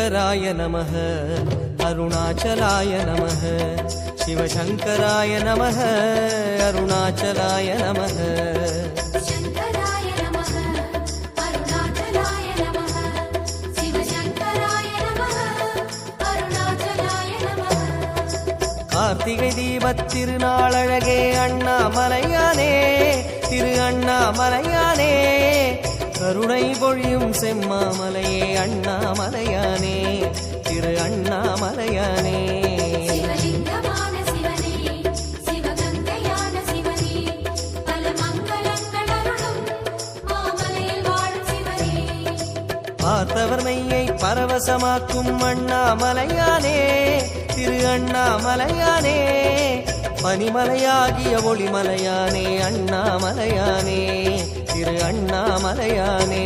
शिवशङ्कराय नमः अरुणाचलाय नमः शङ्कराय नमः अरुणाचलाय नमः शिवशङ्कराय नमः अरुणाचलाय नमः கார்த்திகை தீபத் திருநாளழகே அண்ணாமலையானே திரு அண்ணாமலையானே கருணை பொழியும் செம்மாமலையே அண்ணாமலையானே திரு அண்ணாமலையானே பார்த்தவர் மெய்யை பரவசமாக்கும் அண்ணாமலையானே திரு அண்ணாமலையானே பனிமலையாகிய ஒளிமலையானே அண்ணாமலையானே திரு அண்ணாமலையானே.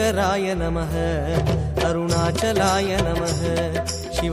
சங்கராய நமக அருணாச்சலாய நமக.